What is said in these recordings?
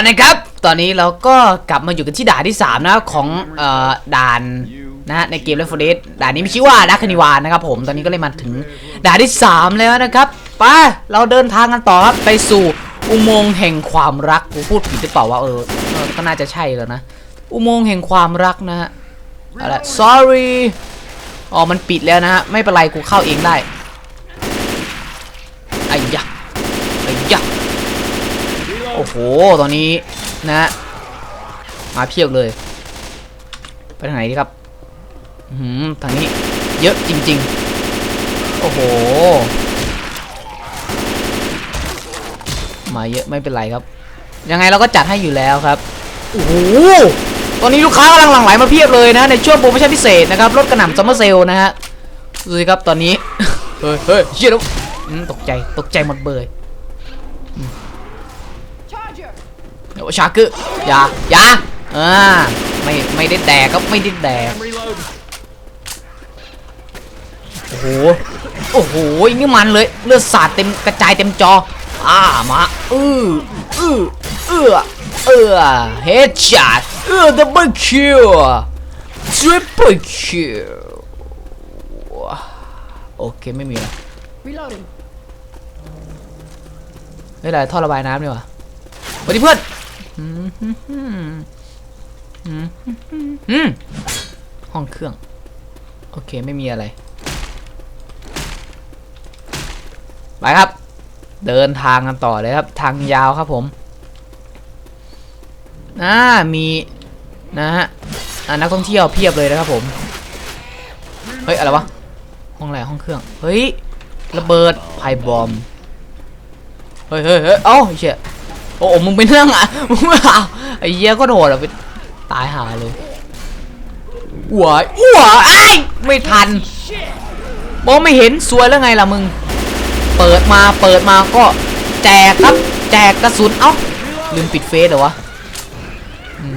แล้วนะครับ ตอนนี้เราก็กลับมาอยู่กันที่ด่านที่ 3 นะของเอ่อด่านนะในเกม Left 4 Dead ด่านนี้มีชื่อว่าดักคนิวานนะครับผม ตอนนี้ก็เลยมาถึงด่านที่ 3 แล้วนะครับไปเราเดินทางกันต่อครับไปสู่อุโมงค์แห่งความรักกูพูดผิดหรือเปล่าว่าเออเออก็น่าจะใช่แล้วนะ อุโมงค์แห่งความรักนะฮะอะไร sorry อ๋อมันปิดแล้วนะฮะไม่เป็นไรกูเข้าเองได้ไอ้ยะ อ้โห ตอนนี้นะ มาเพียบเลย ไปทางไหนดีครับหืมทางนี้ เยอะจริง ๆ โอ้โห มาเยอะไม่เป็นไรครับ ยังไงเราก็จัดให้อยู่แล้วครับ โอ้โห ตอนนี้ลูกค้ากำลังหลั่งไหลมาเพียบเลยนะ ในช่วงโปรโมชั่นพิเศษนะครับลดกระหน่ำซัมเมอร์เซลนะฮะดูสิครับตอนนี้ เฮ้ยเฮ้ยเชี่ยแล้วตกใจ ตกใจหมดเบย Charger! เดี๋ยวชาคืออย่าอย่าอ่าไม่ไม่ได้แดกก็ไม่ได้แดก Reload. โอ้โหโอ้โหนี่มันเลยเลือดสาดเต็มกระจายเต็มจออ่ามาอืออือเอือเอือเฮดช็อตเอือดับเบิลคิวทริปเปิลคิวโอเคไม่มีแล้ว Reloading. ไม่เป็นไรท่อระบายน้ำดีกว่าสวัสดีเพื่อน ห้องเครื่อง โอเคไม่มีอะไร ไปครับ เดินทางกันต่อเลยครับ ทางยาวครับผมอ่ามีนะฮะอนักท่องเที่ยวเพียบเลยนะครับผม เฮ้ย อะไรวะ ห้องอะไรห้องเครื่อง เฮ้ย ระเบิดไพบอม เฮ้ยเฮ้ยเฮ้ยเอ้าเชี่ย โอ้โหมึงเป็นเรื่องอะมึงไม่เอาไอ้เหี้ยก็โดดอะไปตายหาเลยอ้วอ้วไอ้ไม่ทันมองไม่เห็นสวยแล้วไงล่ะมึง เปิดมาเปิดมาก็แจกครับ แจกกระสุนเอ้าลืมปิดเฟซเหรอวะ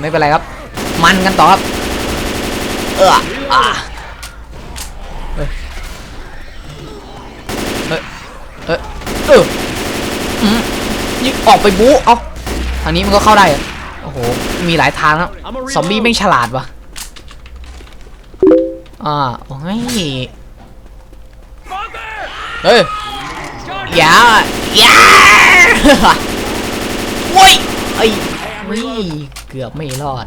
ไม่เป็นไรครับ มันกันต่อครับ เอออะเฮ้ยเฮ้ยเฮ้ยเออ อืม ยิงออกไปบู๊เอาทางนี้มันก็เข้าได้โอ้โห มีหลายทางแล้วซอมบี้ไม่งฉลาดวะอ่าโอ้ยเฮ้ยอย่าอย่าโอ้ยไอ้นี่เกือบไม่รอด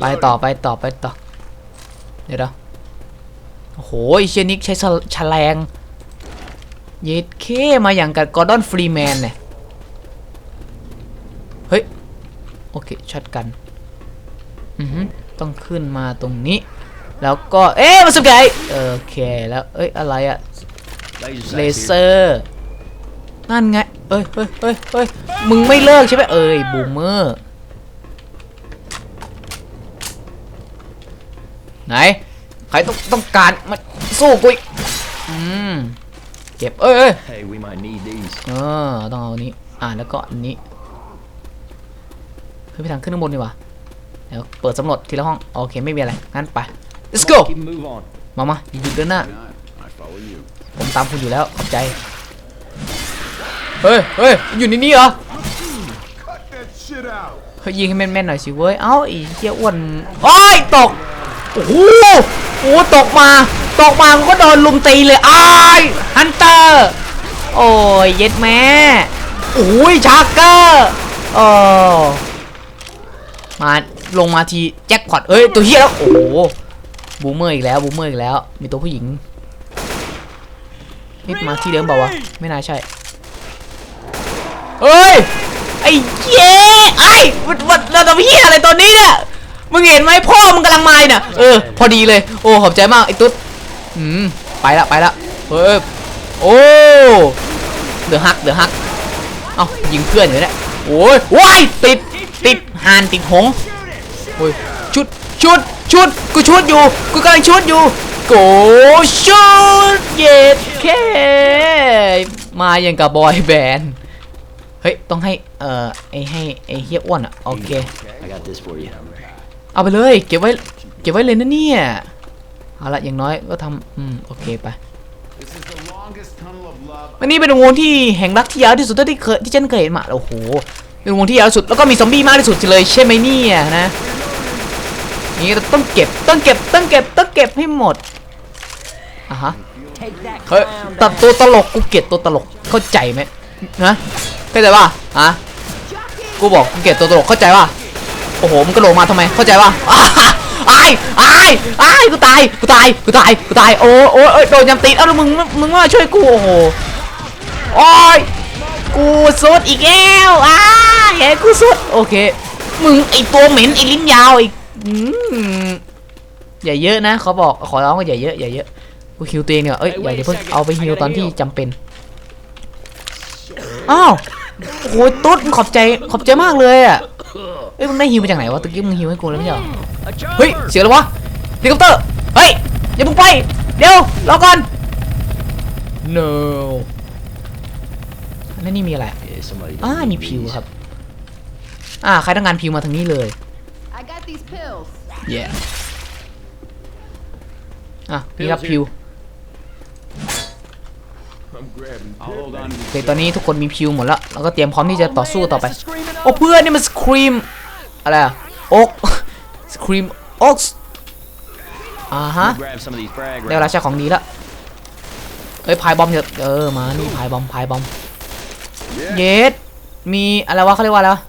ไปต่อไปต่อไปต่อ เดี๋ยวนะโอ้โหเชนิกใช้แฉลง เย็ดเคมาอย่างกับกอร์ดอนฟรีแมนเนี่ย เฮ้ย โอเคช็อตกัน อือฮึต้องขึ้นมาตรงนี้ แล้วก็ เอ๊ะมาสุกไกโอเค แล้ว เอ้ย อะไรอะเลเซอร์นั่นไง เอ้ยเฮ้ยเฮ้ยเฮ้ยมึงไม่เลิกใช่ไหมเอ้ย บูมเมอร์ ไหน ใครต้องต้องการมาสู้กูอีกอืม เก็บเอ้ยเอ้ย here. Hey, we might need these. เออต้องเอาอันนี้ อ่าแล้วก็อันนี้เฮ้ยไปทางขึ้นข้างบนดีกว่าเดี๋ยวเปิดสำรวจทีละห้อง โอเคไม่มีอะไร งั้นไป let's go Keep 'em move on. มามาหยุดเดินหน้า I follow you. ผมตามคุณอยู่แล้วขอบใจ เฮ้ยเฮ้ยอยู่ในนี้เหรอ Cut that shit out. เฮ้ยยิงให้แม่นๆหน่อยสิเว้ย เอ้าไอีเหี้ยอ้วนโอ้ยตก โอ้โห โอ้ตกมาตกมามันก็โดนลุมตีเลยอ้ายฮันเตอร์โอ้ยเย็ดแม่โอ้ยชาร์เกอร์โอ้มาลงมาทีแจ็คพอตเอ้ยตัวเฮียแล้วโอ้โหบูมเมอร์อีกแล้วบูมเมอร์อีกแล้ว มีตัวผู้หญิงนี่มาที่เดิมเปล่าวะไม่น่าใช่เฮ้ยไอ้เย้ไอ้วันวันเราทำเฮียอะไรตัวนี้เนี่ย มึงเห็นไหมพ่อมึงกำลังมาเนี่ยเออพอดีเลย โอ้ขอบใจมากไอ้ตุ๊ดอืมไปละไปละเฮ้ยโอ้เดือฮักเดือฮักเอ้ายิงเพื่อนอยู่เนี่ยโอ้ยว้ายติดติดหานติดหงโอ้ยชุดชุดชุดกูชุดอยู่กูกำลังชุดอยู่โกชุดเย็ดแค่มาอย่างกับบอยแบนด์เฮ้ยต้องให้เอ่อไอให้ไอเฮียอ้วนอะโอเค เอาไปเลย เก็บไว้เก็บไว้เลยนะเนี่ยเอาละอย่างน้อยก็ทำอืมโอเคไปอันนี้เป็นวงที่แห่งรักที่ยาวที่สุดที่เคยที่ฉันเคยเห็นมาโอ้โหเป็นวงที่ยาวสุดแล้วก็มีซอมบี้มากที่สุดเลยใช่ไหมเนี่ยนะนี่ต้องเก็บต้องเก็บต้องเก็บต้องเก็บให้หมดอะฮะเฮ้ยตัดตัวตลกกูเกลียดตัวตลกเข้าใจไหมนะเข้าใจป่ะฮะกูบอกกูเกลียดตัวตลกเข้าใจป่ะ โอ้โหมึงกระโดดมาทำไมเข้าใจป่ะอ้าอายอายอายกูตายกูตายกูตายกูตายโอ้โอ้เอ้ยโดนยำตีนเอ้าแล้วมึงมึงมาช่วยกูโอ้โหโอ้ยกูสุดอีกแล้วอ้าเฮ้ยกูสุดโอเคมึงไอตัวเหม็นไอลิ้นยาวไออืมอย่าเยอะนะเขาบอกขอร้องว่าอย่าเยอะอย่าเยอะกูฮิวตัวเองเนี่ยเอ้ยอย่าเดี๋ยวเพิ่งเอาไปฮิวตอนที่จำเป็นอ้าวโอ้โหตุ๊ดมึงขอบใจขอบใจมากเลยอะ เอ้ยมึงได้ฮิวมาจากไหนวะตะกี้มึงฮิวให้กูแล้วไม่ใช่เหรอ A เฮ้ย chopper. เสียแล้ววะเฮลิคอปเตอร์เฮ้ยอย่าเพิ่งไปเดี๋ยวรอก่อน no แล้วนี่มีอะไร Yeah, somebody อ่า doesn't มี need พิว these. ครับอ่าใครต้องการพิวมาทางนี้เลย I got these pills. yeah อะนี่ครับพิว I'm grabbing I'll hold on. โอเคตอนนี้ทุกคนมีพิวหมดแล้วเราก็เตรียมพร้อมที่จะ Oh, ต่อสู้ man, ต่อไป that's a screaming โอ้ oak. เพื่อนนี่มันสครีม อะไรอะโอ๊กสครีมโอ๊กอ่าฮะ Grab some of these frag ได้เวลาใช้ของดีละเอ้ยพายบอมเถอะเออมานี่พายบอมพายบอมเยสมีอะไรวะเขาเรียกว่าอะไรวะ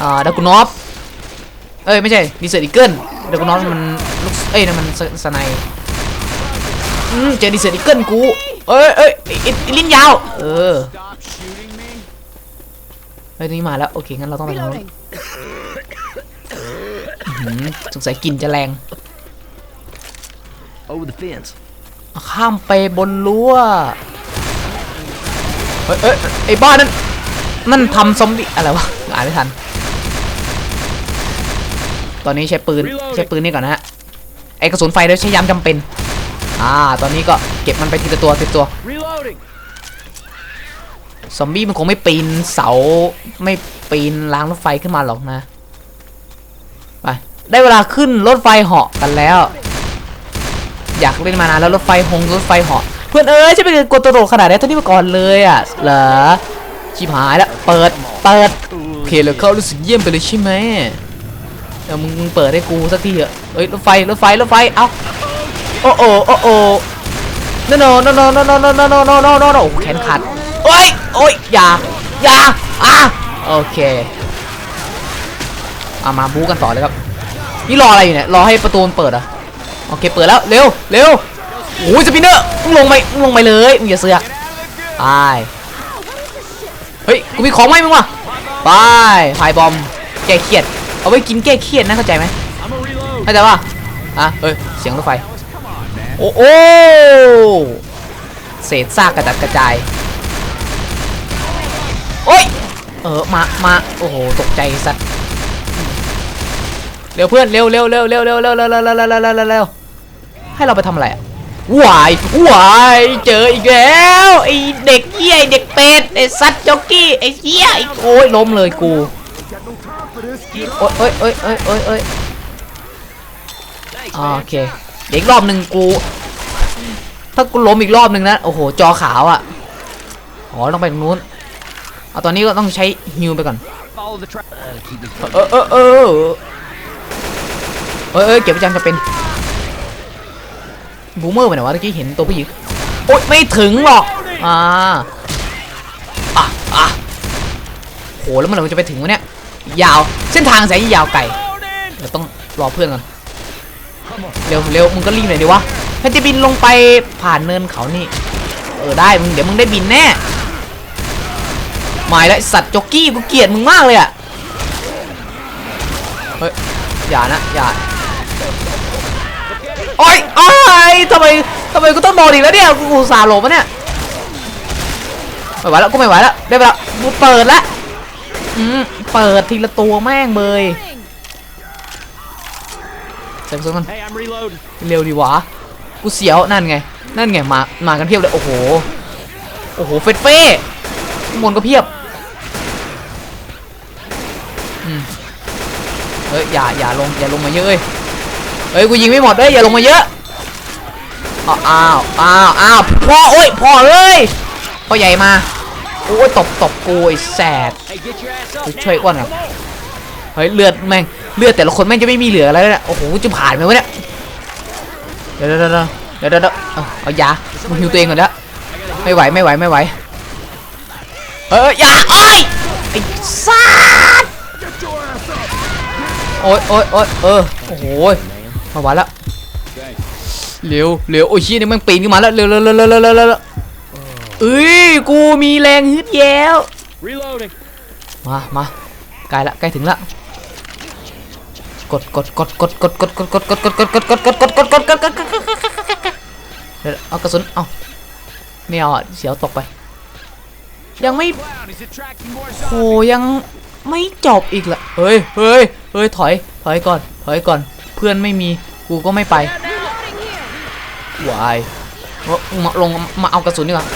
อ่าดักกุนอฟเอ้ยไม่ใช่ดีเซอร์อีเกิลดักกุนอฟมันลูกเอ้ยนั่นมันสสไนอืมเจอดีเซอร์อีเกิลกูเอ้ยเอ้ยไอ้ไอ้ไอ้ลิ้นยาวเออ Stop shooting me. เฮ้ยตรงนี้มาแล้วโอเคงั้นเราต้องไปทางนู้น Reloading. หืม สงสัยกลิ่นจะแรง Over the fence. ข้ามไปบนรั้ว เฮ้ยเอ้ยไอ้บ้านั่น นั่นทำซอมบี้อะไรวะ อ่านไม่ทัน ตอนนี้ใช้ปืน Reloading ใช้ปืนนี่ก่อนนะฮะ ไอกระสุนไฟด้วยใช้ยามจำเป็น อ่า ตอนนี้ก็เก็บมันไปทีละตัวทีละตัว Reloading. ซอมบี้มันคงไม่ปีนเสา ไม่ปีนรางรถไฟขึ้นมาหรอกนะ ได้เวลาขึ้นรถไฟเหาะกันแล้ว อยากเล่นมานานแล้วรถไฟหงรถไฟเหาะเพื่อนเอ้ยจะไปกดตัวโดดขนาดนี้ท่านี้มาก่อนเลยอะเหรอชิบหายแล้วเปิดเปิดโอเคเลยเขารู้สึกเยี่ยมไปเลยใช่ไหมเดี๋ยวมึงมึงเปิดให้กูสักทีเถอะเอ้ยรถไฟรถไฟรถไฟเอ้าโอ้โอ้โอ้โอ้ no no no no no no no no no no no no no โอ้แขนขาดโอ้ยโอ้ยอย่าอย่าอะโอเคเอามาบู๊กันต่อเลยครับ นี่รออะไรอยู่เนี่ย รอให้ประตูมันเปิดอะโอเค เปิดแล้ว เร็ว เร็วโอ้ยสปินเนอร์มึงลงไปมึงลงไปเลยมึงอย่าเสือกไปเฮ้ย กูมีของไหมมึงวะไปพายบอม แก้เครียด เอาไว้กินแก้เครียดนะเข้าใจไหมเข้าใจป่ะอะเฮ้ย เสียงรถไฟ โอ้โอเศษซากกระจัดกระจาย โอ้ย เออ มา มา โอ้โห ตกใจสัตว์ เร็วเพื่อนเร็วเร็วเร็วเร็วเร็วเร็วเร็วเร็วเร็วเร็วเร็วเร็วเร็วเร็วให้เราไปทำอะไรอะวายวายเจออีกแล้วไอเด็กเหี้ยไอเด็กเป็ดไอสัตว์จ็อกกี้ไอเหี้ยไอโอ้ยล้มเลยกู Got no time for this. Get โอ้ยโอ้ยโอ้ยโอ้ยโอ้ยโอ้ย Thanks, อ่า man. โอเคเดี๋ยวอีกรอบหนึ่งกู ถ้ากูล้มอีกรอบหนึ่งนะโอ้โหจอขาวอะอ๋อต้องไปตรงนู้นเอาตอนนี้ก็ต้องใช้ฮิวไปก่อน Follow the track. Uh, keep me เออเออเออ เออเออเออเก็บประจำจะเป็นบูมเมอร์ไปไหนวะเมื่อกี้เห็นตัวผู้หญิงโอ๊ยไม่ถึงหรอกอ่าอะอะโหแล้วมันเราจะไปถึงวะเนี่ยยาวเส้นทางแสนยาวไกลเดี๋ยวต้องรอเพื่อนก่อนเร็วเร็วมึงก็รีบหน่อยดิวะถ้าจะบินลงไปผ่านเนินเขานี่ เออได้มึงเดี๋ยวมึงได้บินแน่หมายแล้วไอ้สัตว์จ็อกกี้กูเกลียดมึงมากเลยอะเฮ้ยอย่านะอย่า โอ๊ยโอ๊ยทำไมทำไมกูต้องโดนอีกแล้วเนี่ยกูอุตส่าห์หลบมาเนี่ยไม่ไหวแล้วกูไม่ไหวแล้วได้เวลากูเปิดแล้วอืมเปิดทีละตัวแม่งเบยเซ็งซ์มันเร็วดีวะกูเสียวนั่นไง นั่นไงมามากันเพียบเลยโอ้โหโอ้โหเฟดเฟ่ข้างบนก็เพียบอืมเฮ้ยอย่าอย่าลงอย่าลงมาเยอะเอ้ย เฮ้ยกูยิงไม่หมดเอ้ยอย่าลงมาเยอะอ้าวอ้าวอ้าวพ่อโอ้ยพ่อเอ้ยพ่อใหญ่มาโอ้ยตบตบกูไอ้แสบช่วยอ้วนก่อนเฮ้ยเลือดแม่งเลือดแต่ละคนแม่งจะไม่มีเหลืออะไรแล้วเนี่ยโอ้โหจะผ่านไหมวะเนี่ยเดี๋ยวเดี๋ยวเดี๋ยวเดี๋ยวเด้อเอายามึงหิวตัวเองก่อนละไม่ไหวไม่ไหวไม่ไหวเออยาโอ้ยไอ้สัสโอ้ยโอ้ยโอ้ยเออโอ้โห มาไหวแล้วเร็วเร็วโอ้ยชี้ยนี่แม่งปีนขึ้นมาแล้วเร็วเร็วเร็วเร็วเร็วเร็วเร็วเอ้ยกูมีแรงฮึดแย้ว Reloading. มามาใกล้ละใกล้ถึงละกดกดกดกดกดกดกดกดกดกดกดกดกดกดกดกดกดกดกดเดี๋ยวเอากระสุนเอาไม่เอาอะเสียวตกไป ยังไม่ Cloud is attracting more โหยังไม่จบอีกละเฮ้ยเฮ้ยเฮ้ยถอยถอยก่อนถอยก่อน เพื่อนไม่มีกูก็ไม่ไปวายมาลงมาเอากระสุนดีกว่า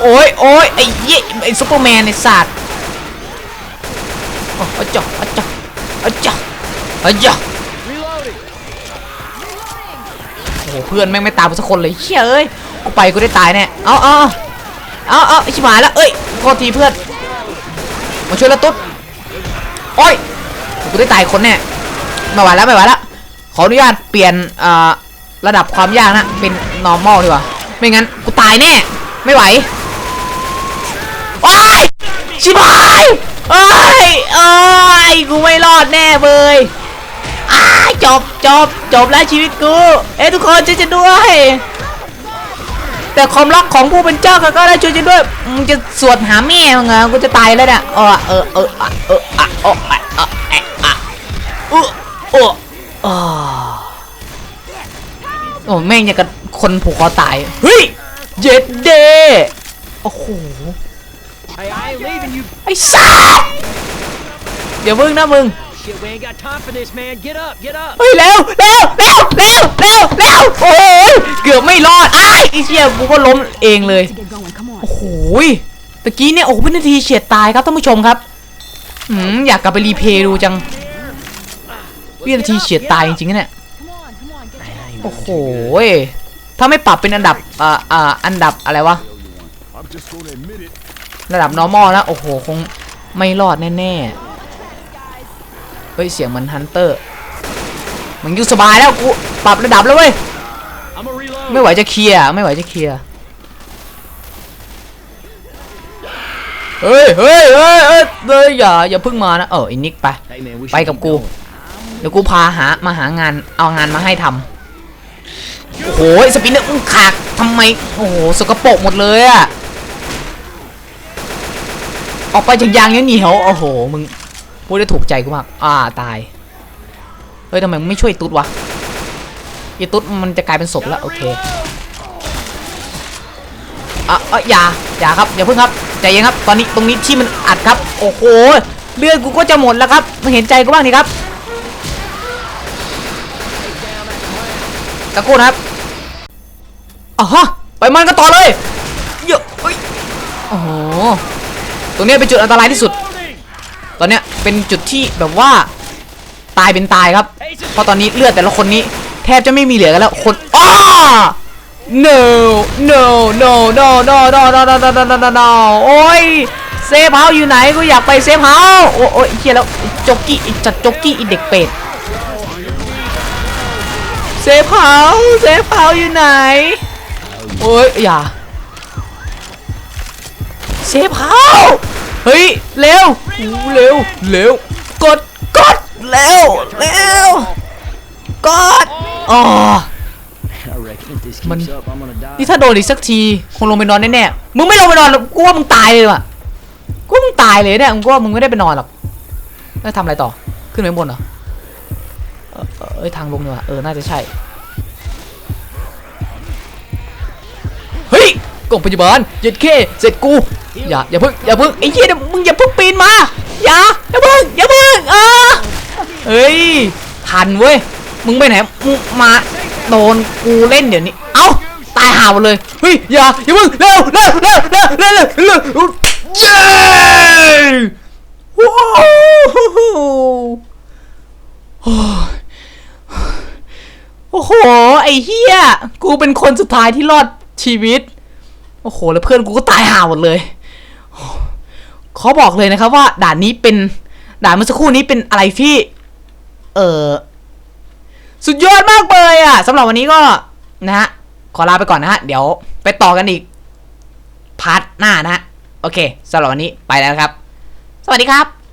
โอ้ยโอ้ยไอ้เหี้ยไอ้ซุปเปอร์แมนไอ้สัตว์อ๋อเอาจ่อเอาจ่อเอาจ่อเอาจ่อโอ้โหเพื่อนแม่งไม่ตามกูสักคนเลยเชี่ยเอ้ยกูไปกูได้ตายแน่เอาเอาเอาเอาไอ้ชิบหายแล้วเอ้ยโทษทีเพื่อนมาช่วยล้วตุ๊ดโอ้ยกูได้ตายคนแน่ ไม่ไหวแล้วไม่ไหวแล้วขออนุญาตเปลี่ยนระดับความยากนะเป็น normal ดีกว่าไม่งั้นกูตายแน่ไม่ไหวโอ้ยชิบหายเอ้ยเอ้ยกูไม่รอดแน่เบยอ้าจบจบจบแล้วชีวิตกู เอ้ทุกคนช่วยฉันด้วย แต่ความรักของผู้เป็นเจ้าก็ได้ช่วยฉันด้วยมึงจะสวดหาแม่มึงเหรอกูจะตายแล้วเนี่ยเออเออเออเออเออเออเออเออ เออโอ้แม่งอย่างกับคนผูกคอตาย เฮ้ย เย็ดเดโอ้โห ไอ้สัสเดี๋ยวมึงนะมึง เฮ้ยเร็วเร็วเร็วเร็วเร็วเร็วโอ้ยเกือบไม่รอดอ้ไอ้เชี่ยกูก็ล้มเองเลย โอ้โหตะกี้เนี่ยโอ้โหวินาทีเฉียดตายครับท่านผู้ชมครับ อืมอยากกลับไปรีเพย์ดูจัง วินาทีเฉียดตายจริงๆนะเนี่ย Come on, come on, get your โอ้โหยถ้าไม่ปรับเป็นอันดับอ่าอ่าอันดับอะไรวะ I'm just gonna admit it. ระดับ normal นะโอ้โห คงไม่รอดแน่ๆ เฮ้ย เสียงเหมือนฮันเตอร์ มันอยู่สบายแล้วกู ปรับระดับแล้วเว้ย I'm a reload. ไม่ไหวจะเคลียร์ ไม่ไหวจะเคลียร์ เฮ้ยเฮ้ยเฮ้ยเฮ้ยเฮ้ยอย่า อย่าเพิ่งมานะ เออไอ้นิกไป Hey, man, we ไป should กับ keep กู going. เดี๋ยวกูพาหามาหางานเอางานมาให้ทำโอ้โหสปินเนอร์มึงขากทำไมโอ้โหสกปรกหมดเลยอะออกไปจากยางเหนียวๆโอ้โหมึงพูดได้ถูกใจกูมากอ่าตายเฮ้ยทำไมมึงไม่ช่วยตุ๊ดวะไอ้ตุ๊ดมันจะกลายเป็นศพแล้วโอเคอะเอะอย่าอย่าครับอย่าเพิ่งครับใจเย็นครับตอนนี้ตรงนี้ที่มันอัดครับ โอ้โหเลือดกูก็จะหมดแล้วครับมาเห็นใจกูบ้างดิครับ ตะโกนครับอะฮะไปมันกันต่อเลยเยอะเฮ้ยโอ้โหตรงเนี้ยเป็นจุดอันตรายที่สุด ตอนเนี้ยเป็นจุดที่แบบว่าตายเป็นตายครับ เพราะตอนนี้เลือดแต่ละคนนี้ แทบจะไม่มีเหลือกันแล้วคนอ้า no no no no no no no no no no no no no โอ้ยเซฟเฮาส์อยู่ไหนกูอยากไปเซฟเฮาส์โอ้โอ้ยเฮียแล้วไอ้จ็อกกี้ไอ้จัดจ็อกกี้ไอีเด็กเป็ด เซฟเฮาเซฟเฮาอยู่ไหน โอ้ยอย่า เซฟเฮาเฮ้ย เร็ว เร็ว เร็ว กด กด เร็ว เร็ว กด อ๋อ I reckon if this Man- keeps up, I'm gonna die. นี่ถ้าโดนอีกสักที คงลงไปนอนแน่ๆ มึงไม่ลงไปนอนหรอกกูว่ามึงตายเลยว่ะกูว่ามึงตายเลยเนี่ย มึงกูว่ามึงไม่ได้ไปนอนหรอกแล้วทำอะไรต่อ ขึ้นไปบนเหรอ เอ้ยทางลงเนี่ยเออ น่าจะใช่ เฮ้ยกล่องปัจจุบันเจ็ดเคเสร็จกู อย่า อย่าเพิ่ง อย่าเพิ่งไอ้เหี้ยมึงอย่าเพิ่งปีนมา อย่า อย่าเพิ่ง อย่าเพิ่งเออเฮ้ย ทันเว้ย มึงไปไหนมาโดนกูเล่นเดี๋ยวนี้ เอ้า ตายห่าวเลย เฮ้ย อย่า อย่าเพิ่ง เร็วเร็วเร็วเร็วเร็วเร็วเย้ว้าว โอ้โห ไอ้เฮียกูเป็นคนสุดท้ายที่รอดชีวิต โอ้โห แล้วเพื่อนกูก็ตายห่าหมดเลยโอ้ขอบอกเลยนะครับว่า ด่านนี้เป็นด่านเมื่อสักครู่นี้เป็นอะไรที่ เออสุดยอดมากเลยอะสำหรับวันนี้ก็นะฮะขอลาไปก่อนนะฮะ เดี๋ยวไปต่อกันอีกพาร์ทหน้านะฮะ โอเคสำหรับวันนี้ไปแล้วครับ สวัสดีครับ